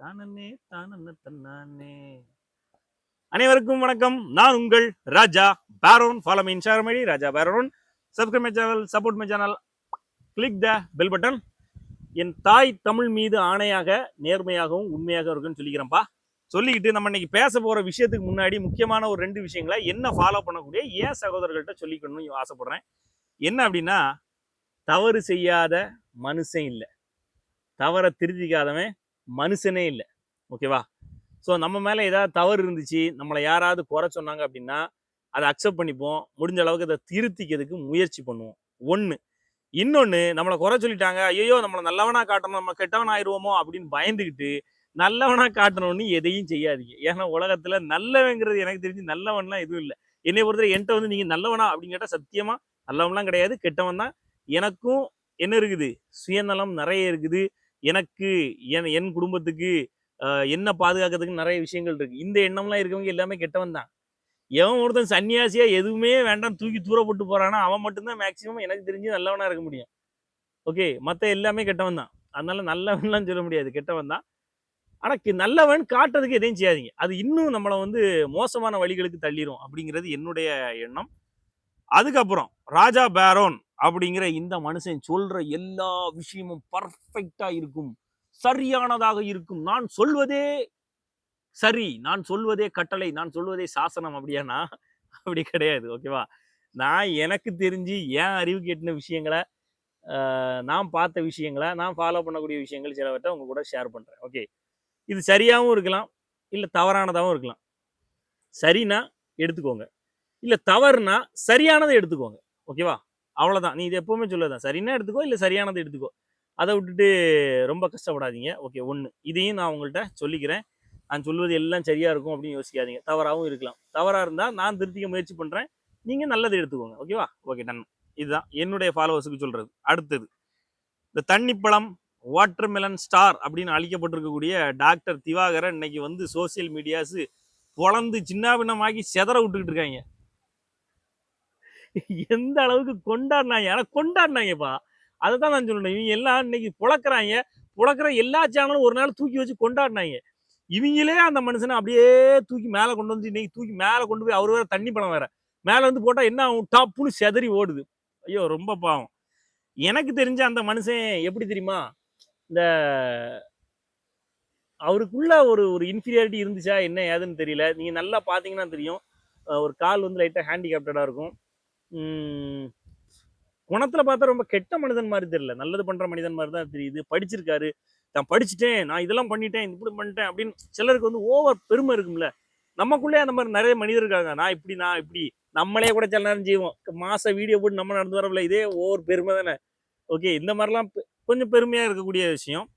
தானே தானே தன்னானே அனைவருக்கும் வணக்கம். நான் உங்கள் Raja பேரோன். Follow me Instagram ID Raja பேரோன். Subscribe my channel support my channel click the bell button என் தாய் தமிழ் மீது ஆணையாக நேர்மையாகவும் உண்மையாக இருக்குன்னு சொல்லிக்கிறேன்ப்பா. சொல்லிக்கிட்டு நம்ம இன்னைக்கு பேச போகிற விஷயத்துக்கு முன்னாடி முக்கியமான ஒரு ரெண்டு விஷயங்களை என்ன ஃபாலோ பண்ணக்கூடிய ஏன் சகோதரர்கள்ட்ட சொல்லிக்கணும்னு ஆசைப்படுறேன். என்ன அப்படின்னா தவறு செய்யாத மனுஷன் இல்லை. தவறை திருத்திக்காதவன் மனுஷனே இல்லை. ஓகேவா ஸோ நம்ம மேலே ஏதாவது தவறு இருந்துச்சு நம்மளை யாராவது குறை சொன்னாங்க அப்படின்னா அதை அக்செப்ட் பண்ணிப்போம். முடிஞ்ச அளவுக்கு அதை திருத்திக்கிறதுக்கு முயற்சி பண்ணுவோம். ஒன்று இன்னொன்று நம்மளை குறை சொல்லிட்டாங்க ஐயோ நம்மளை நல்லவனாக காட்டணும் நம்ம கெட்டவன் ஆயிடுவோமோ அப்படின்னு பயந்துக்கிட்டு நல்லவனாக காட்டணும்னு எதையும் செய்யாதீங்க. ஏன்னா உலகத்தில் நல்லவங்கிறது எனக்கு தெரிஞ்சு நல்லவன்லாம் எதுவும் இல்லை. என்னை பொறுத்தவரை என்கிட்ட வந்து நீங்கள் நல்லவனா அப்படின்னு கேட்டால் சத்தியமாக நல்லவன்லாம் கிடையாது கெட்டவன் தான் எனக்கும் என்ன இருக்குது? சுயநலம் நிறைய இருக்குது. எனக்கு என் என் குடும்பத்துக்கு என்ன பாதுகாக்கிறதுக்கு நிறைய விஷயங்கள் இருக்கு. இந்த எண்ணம்லாம் இருக்கவங்க எல்லாமே கெட்டவன் தான். எவன் ஒருத்தன் சன்னியாசியா எதுவுமே வேண்டாம் தூக்கி தூர போட்டு போறானா அவன் மட்டும்தான் மேக்சிமம் எனக்கு தெரிஞ்சு நல்லவனா இருக்க முடியும். ஓகே மற்ற எல்லாமே கெட்டவன் தான். அதனால நல்லவன்லாம் சொல்ல முடியாது. கெட்டவன் தான். ஆனா நல்லவன் காட்டுறதுக்கு எதையும் செய்யாதீங்க. அது இன்னும் நம்மளை வந்து மோசமான வழிகளுக்கு தள்ளிரும் அப்படிங்கிறது என்னுடைய எண்ணம். அதுக்கப்புறம் ராஜா பேரோன் அப்படிங்கிற இந்த மனுஷன் சொல்ற எல்லா விஷயமும் பர்ஃபெக்டா இருக்கும். சரியானதாக இருக்கும். நான் சொல்வதே சரி நான் சொல்வதே கட்டளை நான் சொல்வதே சாசனம் அப்படியானா அப்படி கிடையாது ஓகேவா? நான் எனக்கு தெரிஞ்சு ஏன் அறிவு கேட்டின விஷயங்களை நான் பார்த்த விஷயங்களை நான் ஃபாலோ பண்ணக்கூடிய விஷயங்கள் சிலவற்றை உங்க கூட ஷேர் பண்றேன் ஓகே இது சரியாகவும் இருக்கலாம் இல்லை தவறானதாகவும் இருக்கலாம். சரினா எடுத்துக்கோங்க. இல்லை தவறுனா சரியானதை எடுத்துக்கோங்க. ஓகேவா? அவ்வளோதான் நீ இது எப்பவுமே சொல்லதான். சரின்னா எடுத்துக்கோ இல்லை சரியானதை எடுத்துக்கோ. அதை விட்டுட்டு ரொம்ப கஷ்டப்படாதீங்க. ஓகே ஒன்று இதையும் நான் உங்கள்கிட்ட சொல்லிக்கிறேன். நான் சொல்வது எல்லாம் சரியாக இருக்கும் அப்படின்னு யோசிக்காதீங்க. தவறாகவும் இருக்கலாம். தவறாக இருந்தால் நான் திருத்திக்க முயற்சி பண்ணுறேன் நீங்கள் நல்லதை எடுத்துக்கோங்க. ஓகேவா? ஓகே டன் இதுதான். என்னுடைய ஃபாலோவர்ஸுக்கு சொல்கிறது அடுத்தது. இந்த தண்ணிப்பழம் வாட்டர்மெலன் ஸ்டார் அப்படின்னு அழிக்கப்பட்டிருக்கக்கூடிய டாக்டர் திவாகரன் இன்னைக்கு வந்து சோசியல் மீடியாஸு பொழந்து சின்ன பின்னமாக்கி செதற விட்டுக்கிட்டு இருக்காங்க. எந்த அளவுக்கு கொண்டாடினாங்க? ஆனால் கொண்டாடினாங்கப்பா? அதை தான் நான் சொல்லணும் இவங்க எல்லாம் இன்னைக்கு புழக்கிறாங்க. புழக்கிற எல்லா சேனலும் ஒரு நாள் தூக்கி வச்சு கொண்டாடினாங்க. இவங்களே அந்த மனுஷனை அப்படியே தூக்கி மேலே கொண்டு வந்து இன்னைக்கு தூக்கி மேலே கொண்டு போய் அவர் வேற தண்ணி பழம் வேற. மேலே வந்து போட்டால் என்ன ஆகும்? டாப்புன்னு செதறி ஓடுது. ஐயோ ரொம்ப பாவம். எனக்கு தெரிஞ்ச அந்த மனுஷன் எப்படி தெரியுமா? இந்த அவருக்குள்ள ஒரு ஒரு இன்ஃபீரியாரிட்டி இருந்துச்சா? என்ன ஏதுன்னு தெரியல. நீங்கள் நல்லா பார்த்தீங்கன்னா தெரியும். ஒரு கால் வந்து லைட்டாக ஹேண்டிகேப்டடாக இருக்கும். குணத்தில் பார்த்தா ரொம்ப கெட்ட மனிதன் மாதிரி தெரியல. நல்லது பண்ணுற மனிதன் மாதிரி தான் தெரியுது. படிச்சிருக்காரு. நான் படிச்சுட்டேன். நான் இதெல்லாம் பண்ணிட்டேன். இப்படி பண்ணிட்டேன். அப்படின்னு சிலருக்கு வந்து ஓவர் பெருமை இருக்கும்ல. நமக்குள்ளே அந்த மாதிரி நிறைய மனிதர் இருக்காங்க. நான் இப்படி நான் இப்படி. நம்மளே கூட சில நேரம் செய்வோம். மாச வீடியோ போட்டு நம்ம நடந்து வரவில்லை. இதே ஓவர் பெருமை தானே. ஓகே. இந்த மாதிரிலாம் பெ- கொஞ்சம் பெருமையாக இருக்கக்கூடிய விஷயம்.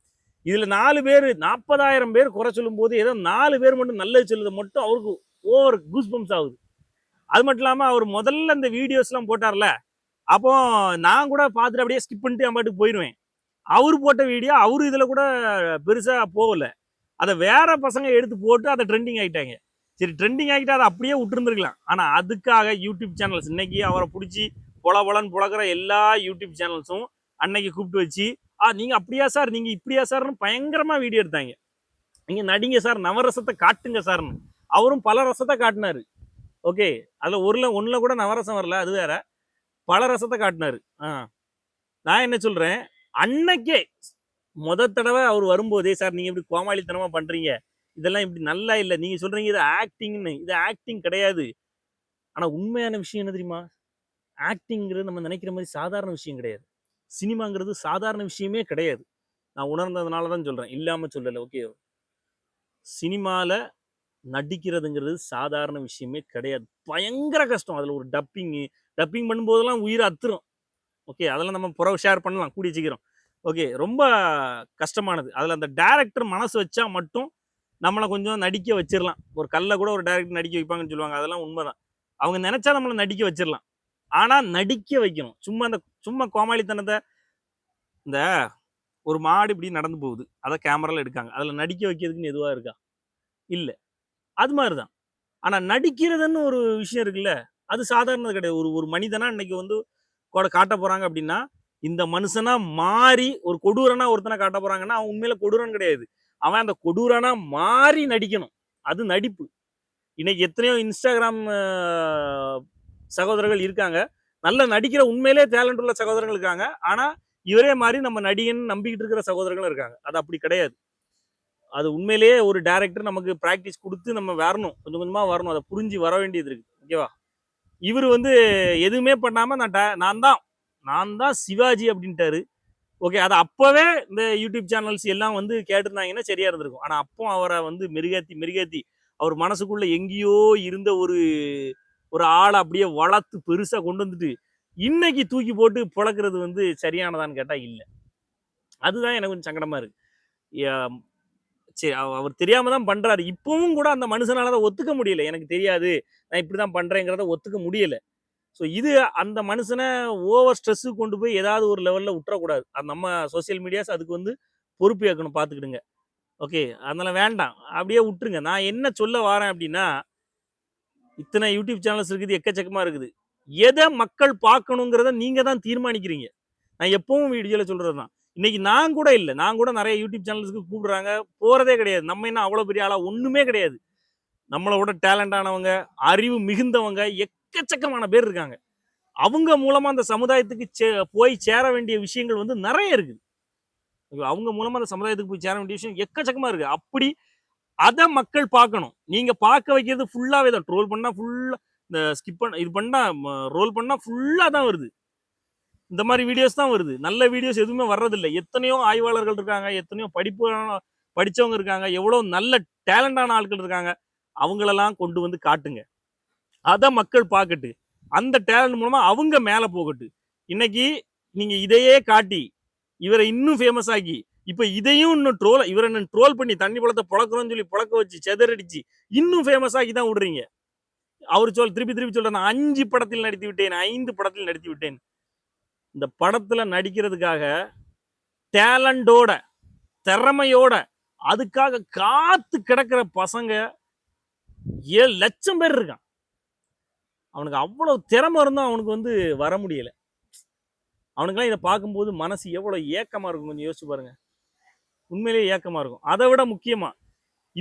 இதில் நாலு பேர் நாற்பதாயிரம் பேர் குறை சொல்லும் போது ஏதோ நாலு பேர் மட்டும் நல்லது சொல்லுது மட்டும் அவருக்கு ஓவர் கூஸ்பம்ஸ் ஆகுது. அது மட்டும் இல்லாமல் அவர் முதல்ல அந்த வீடியோஸ்லாம் போட்டார்ல அப்போ நான் கூட பார்த்துட்டு அப்படியே ஸ்கிப் பண்ணிட்டு என் பாட்டுக்கு போயிடுவேன். அவர் போட்ட வீடியோ அவரு இதில் கூட பெருசாக போகலை. அதை வேற பசங்க எடுத்து போட்டு அதை ட்ரெண்டிங் ஆகிட்டாங்க சரி ட்ரெண்டிங் ஆகிட்டு அதை அப்படியே விட்டுருந்துருக்கலாம். ஆனால் அதுக்காக யூடியூப் சேனல்ஸ் இன்னைக்கு அவரை பிடிச்சி பொல பொலன்னு புழக்கிற எல்லா யூடியூப் சேனல்ஸும் அன்னைக்கு கூப்பிட்டு வச்சு ஆ நீங்கள் அப்படியா சார்? நீங்கள் இப்படியா சார்னு பயங்கரமாக வீடியோ எடுத்தாங்க. நீங்கள் நடிங்க சார் நவரசத்தை காட்டுங்க சார்னு. அவரும் பல ரசத்தை காட்டினாரு. ஓகே. அதில் ஒருல ஒன்றில் கூட நவரசம் வரல அது வேற. பல ரசத்தை காட்டினாரு. ஆ. நான் என்ன சொல்கிறேன் அன்னைக்கே முத தடவை அவர் வரும்போதே சார் நீங்கள் இப்படி கோமாளித்தனமாக பண்ணுறீங்க இதெல்லாம் இப்படி நல்லா இல்லை. நீங்கள் சொல்கிறீங்க இது ஆக்டிங்னு. இது ஆக்டிங் கிடையாது. ஆனால் உண்மையான விஷயம் என்ன தெரியுமா? ஆக்டிங்கிறது நம்ம நினைக்கிற மாதிரி சாதாரண விஷயம் கிடையாது. சினிமாங்கிறது சாதாரண விஷயமே கிடையாது. நான் உணர்ந்ததுனால தான் சொல்கிறேன் இல்லாமல் சொல்லலை. ஓகே. சினிமாவில் நடிக்கிறதுங்கிறது சாதாரண விஷயமே கிடையாது. பயங்கர கஷ்டம். அதில் ஒரு டப்பிங்கு டப்பிங் பண்ணும்போதெல்லாம் உயிரை அத்துரும். ஓகே அதெல்லாம் நம்ம புறவு ஷேர் பண்ணலாம் கூடிய சீக்கிரம். ஓகே ரொம்ப கஷ்டமானது. அதில் அந்த டேரக்டர் மனசு வச்சா மட்டும் நம்மளை கொஞ்சம் நடிக்க வச்சிடலாம் ஒரு கல்லை கூட ஒரு டேரக்டர் நடிக்க வைப்பாங்கன்னு சொல்லுவாங்க. அதெல்லாம் உண்மைதான். அவங்க நினச்சா நம்மளை நடிக்க வச்சிடலாம் ஆனால் நடிக்க வைக்கணும். சும்மா அந்த சும்மா கோமாளித்தனத்தை இந்த ஒரு மாடு இப்படி நடந்து போகுது. அதை கேமராவில் எடுக்காங்க. அதில் நடிக்க வைக்கிறதுக்குன்னு எதுவாக இருக்கா? இல்லை. அது மாதிரி தான் ஆனால் நடிக்கிறதுன்னு ஒரு விஷயம் இருக்குல்ல அது சாதாரணது கிடையாது. ஒரு ஒரு மனிதனா இன்னைக்கு வந்து கூட காட்ட போறாங்க அப்படின்னா இந்த மனுஷனா மாறி ஒரு கொடூரனா ஒருத்தனை காட்ட போறாங்கன்னா அவன் உண்மையில கொடூரன் கிடையாது. அவன் அந்த கொடூரனா மாறி நடிக்கணும். அது நடிப்பு. இன்னைக்கு எத்தனையோ இன்ஸ்டாகிராம் சகோதரர்கள் இருக்காங்க. நல்ல நடிக்கிற உண்மையிலே டேலண்ட் உள்ள சகோதரர்கள் இருக்காங்க. ஆனா இவரே மாதிரி நம்ம நடிகன் நம்பிக்கிட்டு இருக்கிற சகோதரர்களும் இருக்காங்க. அது அப்படி கிடையாது. அது உண்மையிலேயே ஒரு டேரக்டர் நமக்கு ப்ராக்டிஸ் கொடுத்து நம்ம வரணும். கொஞ்சம் கொஞ்சமாக வரணும். அதை புரிஞ்சு வர வேண்டியது இருக்குது ஓகேவா இவர் வந்து எதுவுமே பண்ணாமல் நான் டே- நான் தான். நான் தான் சிவாஜி அப்படின்ட்டாரு. ஓகே அது அப்போவே இந்த யூடியூப் சேனல்ஸ் எல்லாம் வந்து கேட்டிருந்தாங்கன்னா சரியாக இருந்திருக்கும். ஆனால் அப்போ அவரை வந்து மெருகேத்தி மெருகேத்தி அவர் மனசுக்குள்ளே எங்கேயோ இருந்த ஒரு ஒரு ஆளை அப்படியே வளர்த்து பெருசாக கொண்டு வந்துட்டு இன்னைக்கு தூக்கி போட்டு பிழக்கிறது வந்து சரியானதான்னு கேட்டால் இல்லை. அதுதான் எனக்கு கொஞ்சம் சங்கடமாக இருக்குது சரி அவ- அவர் தெரியாம தான் பண்றாரு. இப்பவும் கூட அந்த மனுஷனால அதை ஒத்துக்க முடியல. எனக்கு தெரியாது. நான் இப்படிதான் பண்றேங்கிறத ஒத்துக்க முடியல. ஸோ இது அந்த மனுஷனை ஓவர் ஸ்ட்ரெஸ்ஸு கொண்டு போய் ஏதாவது ஒரு லெவலில் விட்டுறக்கூடாது. அது நம்ம சோஷியல் மீடியாஸ் அதுக்கு வந்து பொறுப்பு ஏற்கணும் பார்த்துக்கிடுங்க. ஓகே அதனால வேண்டாம். அப்படியே விட்டுருங்க. நான் என்ன சொல்ல வரேன் அப்படின்னா இத்தனை யூடியூப் சேனல்ஸ் இருக்குது எக்கச்சக்கமாக இருக்குது. எதை மக்கள் பார்க்கணுங்கிறத நீங்கள் தான் தீர்மானிக்கிறீங்க. நான் எப்பவும் வீடியோவில் சொல்கிறது தான் இன்னைக்கு நான் கூட இல்லை. நான் கூட நிறைய யூடியூப் சேனல்ஸ்க்கு கூப்பிடுறாங்க. போகிறதே கிடையாது. நம்ம என்ன அவ்வளோ பெரிய ஆளா? ஒன்றுமே கிடையாது. நம்மளை விட டேலண்டானவங்க அறிவு மிகுந்தவங்க எக்கச்சக்கமான பேர் இருக்காங்க. அவங்க மூலமாக அந்த சமுதாயத்துக்கு சே- போய் சேர வேண்டிய விஷயங்கள் வந்து நிறைய இருக்குது. அவங்க மூலமாக அந்த சமுதாயத்துக்கு போய் சேர வேண்டிய விஷயம் எக்கச்சக்கமா இருக்கு. அப்படி அதை மக்கள் பார்க்கணும். நீங்கள் பார்க்க வைக்கிறது ஃபுல்லாகவே தான். ட்ரோல் பண்ணால் ஃபுல்லாக இந்த ஸ்கிப் பண்ண இது பண்ணா ரோல் பண்ணா ஃபுல்லாக தான் வருது. இந்த மாதிரி வீடியோஸ் தான் வருது. நல்ல வீடியோஸ் எதுவுமே வர்றதில்லை. எத்தனையோ ஆய்வாளர்கள் இருக்காங்க எத்தனையோ படிப்பு படிச்சவங்க இருக்காங்க எவ்வளோ நல்ல டேலண்டான ஆட்கள் இருக்காங்க. அவங்களெல்லாம் கொண்டு வந்து காட்டுங்க. அதை மக்கள் பார்க்கட்டு. அந்த டேலண்ட் மூலமா அவங்க மேல போகட்டு. இன்னைக்கு நீங்க இதையே காட்டி இவரை இன்னும் ஃபேமஸ் ஆக்கி இப்போ இதையும் இன்னும் ட்ரோல் இவரை இன்னும் ட்ரோல் பண்ணி தண்ணி பழத்தை புழக்கிறோன்னு சொல்லி புழக்க வச்சு செதறடிச்சு இன்னும் ஃபேமஸ் ஆக்கி தான் விடுறீங்க. அவர் சொல் திருப்பி திருப்பி சொல்கிறேன் நான் அஞ்சு படத்தில் நடித்து விட்டேன் ஐந்து படத்தில் நடித்து விட்டேன். இந்த படத்தில் நடிக்கிறதுக்காக டேலண்டோட திறமையோட அதுக்காக காத்து கிடக்கிற பசங்க ஏழு லட்சம் பேர் இருக்கான். அவனுக்கு அவ்வளோ திறமை இருந்தும் அவனுக்கு வந்து வர முடியலை. அவனுக்கெல்லாம் இதை பார்க்கும்போது மனசு எவ்வளோ ஏக்கமாக இருக்கும் கொஞ்சம் யோசிச்சு பாருங்கள் உண்மையிலேயே ஏக்கமாக இருக்கும். அதை விட முக்கியமாக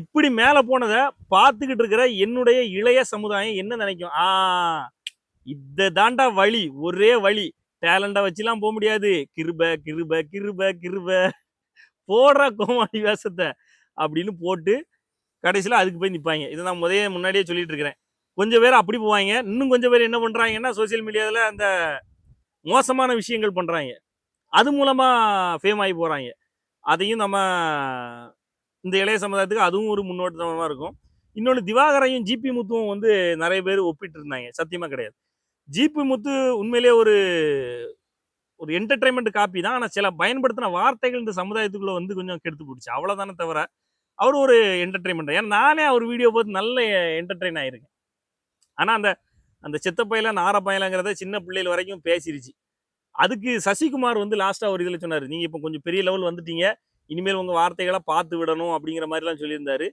இப்படி மேலே போனதை பார்த்துக்கிட்டு இருக்கிற என்னுடைய இளைய சமுதாயம் என்ன நினைக்கும்? ஆ இதை தாண்டா வழி ஒரே வழி. டேலண்டா வச்சுலாம் போக முடியாது. கிருப கிருப கிருப கிருப. போடுற கோமாளி வேஷத்தை அப்படின்னு போட்டு கடைசியில் அதுக்கு போய் நிற்பாங்க இதை நான் முதலே முன்னாடியே சொல்லிட்டு இருக்கிறேன். கொஞ்சம் பேர் அப்படி போவாங்க. இன்னும் கொஞ்சம் பேர் என்ன பண்றாங்கன்னா சோசியல் மீடியாவில் அந்த மோசமான விஷயங்கள் பண்றாங்க. அது மூலமா ஃபேம் ஆகி போறாங்க. அதையும் நம்ம இந்த இளைய சமுதாயத்துக்கு அதுவும் ஒரு முன்னோட்டமாக இருக்கும். இன்னொன்று திவாகரையும் ஜிபி முத்துவும் வந்து நிறைய பேர் ஒப்பிட்டு இருந்தாங்க. சத்தியமா கிடையாது. ஜிபி முத்து உண்மையிலேயே ஒரு ஒரு என்டர்டைன்மெண்ட் காப்பி தான். ஆனால் சில பயன்படுத்தின வார்த்தைகள் இந்த சமுதாயத்துக்குள்ள வந்து கொஞ்சம் கெடுத்து போடுச்சு அவ்வளோதானே தவிர அவர் ஒரு என்டர்டைன்மெண்ட் ஏன்னா நானே அவர் வீடியோ பார்த்து நல்ல என்டர்டெயின் ஆயிருக்கேன். ஆனால் அந்த அந்த சித்தப்பையில நாரப்பயலங்கிறத சின்ன பிள்ளைகள் வரைக்கும் பேசிருச்சு. அதுக்கு சசிகுமார் வந்து லாஸ்ட்டாக ஒரு இதில் சொன்னார் நீங்கள் இப்போ கொஞ்சம் பெரிய லெவல் வந்துட்டீங்க. இனிமேல் உங்கள் வார்த்தைகளை பார்த்து விடணும் அப்படிங்கிற மாதிரிலாம் சொல்லியிருந்தாரு.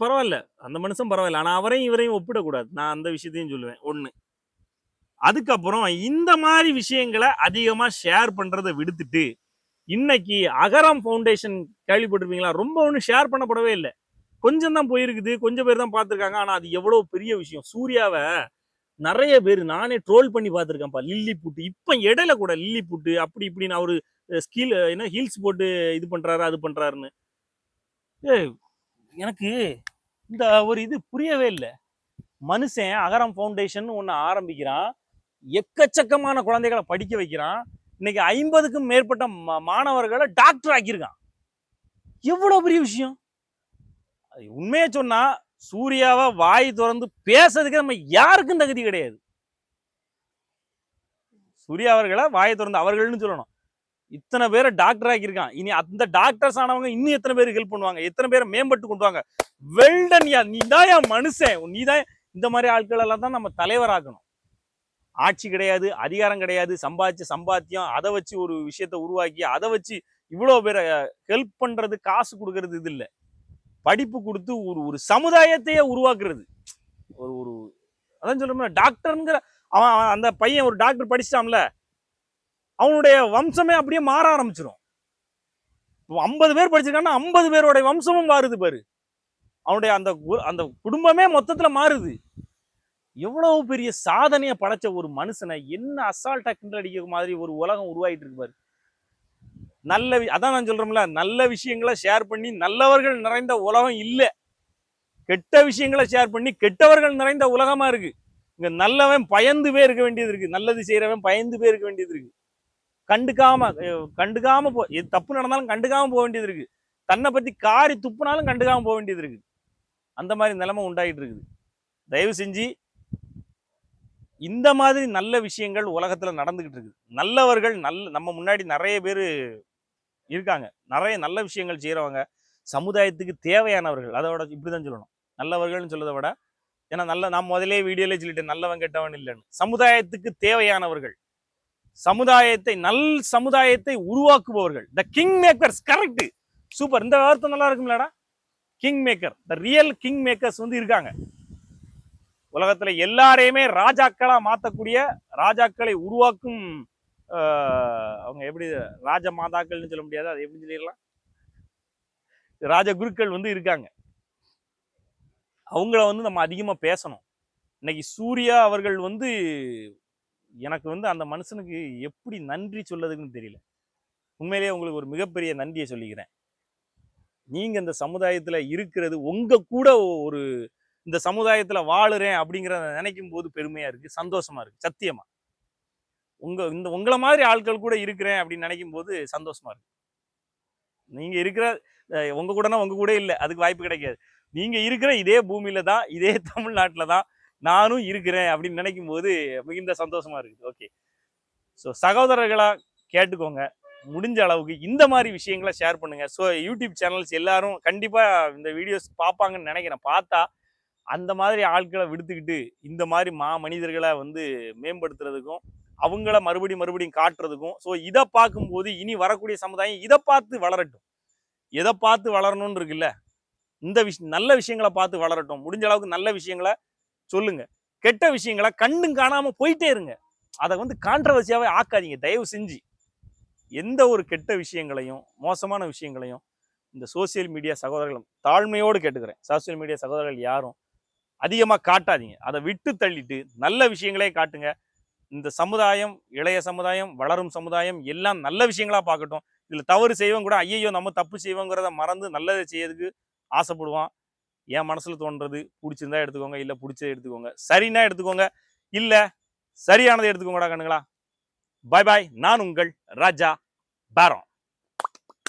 பரவாயில்ல. அந்த மனுஷன் பரவாயில்ல. ஆனால் அவரையும் இவரையும் ஒப்பிடக்கூடாது. நான் அந்த விஷயத்தையும் சொல்லுவேன். ஒன்று அதுக்கப்புறம் இந்த மாதிரி விஷயங்களை அதிகமாக ஷேர் பண்ணுறதை விடுத்துட்டு இன்னைக்கு அகரம் ஃபவுண்டேஷன் கேள்விப்பட்டிருப்பீங்களா? ரொம்ப ஒன்றும் ஷேர் பண்ணப்படவே இல்லை. கொஞ்சம் தான் போயிருக்குது. கொஞ்சம் பேர் தான் பார்த்துருக்காங்க. ஆனால் அது எவ்வளோ பெரிய விஷயம். சூர்யாவை நிறைய பேர் நானே ட்ரோல் பண்ணி பார்த்துருக்கேன்ப்பா. லில்லி புட்டு இப்போ இடையில கூட லில்லி புட்டு அப்படி இப்படின்னு அவரு ஸ்கீல் என்ன ஹீல்ஸ் போட்டு இது பண்றாரு அது பண்றாருன்னு. ஏய் எனக்கு இந்த ஒரு இது புரியவே இல்லை. மனுஷன் அகரம் ஃபவுண்டேஷன் ஒன்று ஆரம்பிக்கிறான். எக்கச்சக்கமான குழந்தைகளை படிக்க வைக்கிறான். இன்னைக்கு ஐம்பதுக்கும் மேற்பட்ட மாணவர்களை டாக்டர் ஆக்கியிருக்கான். எவ்வளோ பெரிய விஷயம்? அது உண்மையை சொன்னால் சூர்யாவை வாய் திறந்து பேசுறதுக்கு நம்ம யாருக்கும் தகுதி கிடையாது. சூர்யா அவர்களை வாயை திறந்து அவர்கள்னு சொல்லணும். இத்தனை பேரை டாக்டர் ஆக்கியிருக்கான். இனி அந்த டாக்டர்ஸ் ஆனவங்க இன்னும் எத்தனை பேருக்கு ஹெல்ப் பண்ணுவாங்க? எத்தனை பேரை மேம்பட்டு கொண்டு வாங்க வெல்டன் யா நீ தான் என் மனுஷன். நீ தான் இந்த மாதிரி ஆட்கள் எல்லாம் தான் நம்ம தலைவராக்கணும். ஆட்சி கிடையாது அதிகாரம் கிடையாது. சம்பாதிச்ச சம்பாத்தியம் அதை வச்சு ஒரு விஷயத்த உருவாக்கி அதை வச்சு இவ்வளோ பேரை ஹெல்ப் பண்ணுறது காசு கொடுக்கறது இது இல்லை. படிப்பு கொடுத்து ஒரு ஒரு சமுதாயத்தையே உருவாக்குறது. ஒரு ஒரு அதான் சொல்லணும்னா டாக்டருங்கிற அவன் அவன் அந்த பையன் ஒரு டாக்டர் படிச்சிட்டான்ல. அவனுடைய வம்சமே அப்படியே மாற ஆரம்பிச்சிடும் ஐம்பது பேர் படிச்சிருக்காங்கன்னா ஐம்பது பேருடைய வம்சமும் மாறுது பாரு. அவனுடைய அந்த அந்த குடும்பமே மொத்தத்தில் மாறுது. எவ்வளவு பெரிய சாதனையை படைச்ச ஒரு மனுஷனை என்ன அசால்ட்டாக கிண்டல் அடிக்கிற மாதிரி ஒரு உலகம் உருவாகிட்டு இருக்கு பாரு. நல்ல வி- அதான் நான் சொல்கிறோம்ல நல்ல விஷயங்களை ஷேர் பண்ணி நல்லவர்கள் நிறைந்த உலகம் இல்லை. கெட்ட விஷயங்களை ஷேர் பண்ணி கெட்டவர்கள் நிறைந்த உலகமாக இருக்குது இங்கே நல்லவன் பயந்து இருக்க வேண்டியது இருக்குது நல்லது செய்கிறவன் பயந்து இருக்க வேண்டியது இருக்குது கண்டுக்காம கண்டுக்காம போ எது தப்பு நடந்தாலும் கண்டுக்காம போக வேண்டியது இருக்கு. தன்னை பத்தி காரி துப்புனாலும் கண்டுக்காம போக வேண்டியது இருக்கு. அந்த மாதிரி நிலைமை உண்டாகிட்டு இருக்குது. தயவு செஞ்சு இந்த மாதிரி நல்ல விஷயங்கள் உலகத்துல நடந்துகிட்டு இருக்குது. நல்லவர்கள் நல்ல நம்ம முன்னாடி நிறைய பேர் இருக்காங்க. நிறைய நல்ல விஷயங்கள் செய்கிறவங்க சமுதாயத்துக்கு தேவையானவர்கள். அதோட இப்படிதான் சொல்லணும். நல்லவர்கள்னு சொல்லதை விட ஏன்னா நல்ல நான் முதலே வீடியோலே சொல்லிட்டேன் நல்லவன் கெட்டவன் இல்லைன்னு. சமுதாயத்துக்கு தேவையானவர்கள். சமுதாயத்தை நல் சமுதாயத்தை உருவாக்குபவர்கள். The king makers correct super இந்த வார்த்தை நல்லா இருக்கும்லடா. King maker the real king makers வந்து இருக்காங்க. உலகத்துல எல்லாரையுமே ராஜாக்களா மாத்தக்கூடிய ராஜாக்களை உருவாக்கும் ஆஹ், அவங்க எப்படி ராஜ மாதாக்கள்னு சொல்ல முடியாது அது எப்படி சொல்லிடலாம்? ராஜ குருக்கள் வந்து இருக்காங்க. அவங்கள வந்து நம்ம அதிகமா பேசணும். இன்னைக்கு சூர்யா அவர்கள் வந்து எனக்கு வந்து அந்த மனுஷனுக்கு எப்படி நன்றி சொல்லதுக்குன்னு தெரியல. உண்மையிலேயே உங்களுக்கு ஒரு மிகப்பெரிய நன்றியை சொல்லிக்கிறேன். நீங்கள் இந்த சமுதாயத்துல இருக்கிறது உங்க கூட ஒரு இந்த சமுதாயத்துல வாழுறேன் அப்படிங்கிறத நினைக்கும் போது பெருமையா இருக்கு சந்தோஷமா இருக்கு சத்தியமா. உங்க இந்த உங்களை மாதிரி ஆட்கள் கூட இருக்கிறேன் அப்படின்னு நினைக்கும் போது சந்தோஷமா இருக்கு. நீங்கள் இருக்கிற உங்கள் உங்க கூடனா உங்க கூட இல்லை அதுக்கு வாய்ப்பு கிடைக்காது. நீங்கள் இருக்கிற இதே பூமியில தான் இதே தமிழ்நாட்டில தான் நானும் இருக்கிறேன் அப்படின்னு நினைக்கும் போது மிகுந்த சந்தோஷமா இருக்குது. ஓகே ஸோ சகோதரர்களாக கேட்டுக்கோங்க. முடிஞ்ச அளவுக்கு இந்த மாதிரி விஷயங்களை ஷேர் பண்ணுங்க. ஸோ யூடியூப் சேனல்ஸ் எல்லாரும் கண்டிப்பாக இந்த வீடியோஸ் பார்ப்பாங்கன்னு நினைக்கிறேன். பார்த்தா அந்த மாதிரி ஆட்களை விடுத்துக்கிட்டு இந்த மாதிரி மா மனிதர்களை வந்து மேம்படுத்துறதுக்கும் அவங்கள மறுபடியும் மறுபடியும் காட்டுறதுக்கும் ஸோ இதை பார்க்கும்போது இனி வரக்கூடிய சமுதாயம் இதை பார்த்து வளரட்டும். எதை பார்த்து வளரணும்னு இருக்குல்ல? இந்த விஷ் நல்ல விஷயங்களை பார்த்து வளரட்டும். முடிஞ்ச அளவுக்கு நல்ல விஷயங்களை சொல்லுங்க. கெட்ட விஷயங்களை கண்டும் காணாம போயிட்டே இருங்க. அதை வந்து கான்ட்ரவர்சியாவே ஆக்காதீங்க. தயவு செஞ்சு. எந்த ஒரு கெட்ட விஷயங்களையும் மோசமான விஷயங்களையும் இந்த சோசியல் மீடியா சகோதரர்களும் தாழ்மையோடு கேட்டுக்கிறேன். சோசியல் மீடியா சகோதரர்கள் யாரும் அதிகமாக காட்டாதீங்க. அதை விட்டு தள்ளிட்டு நல்ல விஷயங்களே காட்டுங்க. இந்த சமுதாயம் இளைய சமுதாயம் வளரும் சமுதாயம் எல்லாம் நல்ல விஷயங்களாக பார்க்கட்டும். இதில் தவறு செய்வோம் கூட ஐயையோ நம்ம தப்பு செய்வோங்கிறத மறந்து நல்லதை செய்யறதுக்கு ஆசைப்படுவான். என் மனசுல தோன்றது பிடிச்சிருந்தா எடுத்துக்கோங்க இல்லை பிடிச்சதை எடுத்துக்கோங்க. சரின்னா எடுத்துக்கோங்க இல்லை சரியானதை எடுத்துக்கோங்கடா கண்ணுங்களா. பாய் பாய் நான் உங்கள் ராஜா பாரம்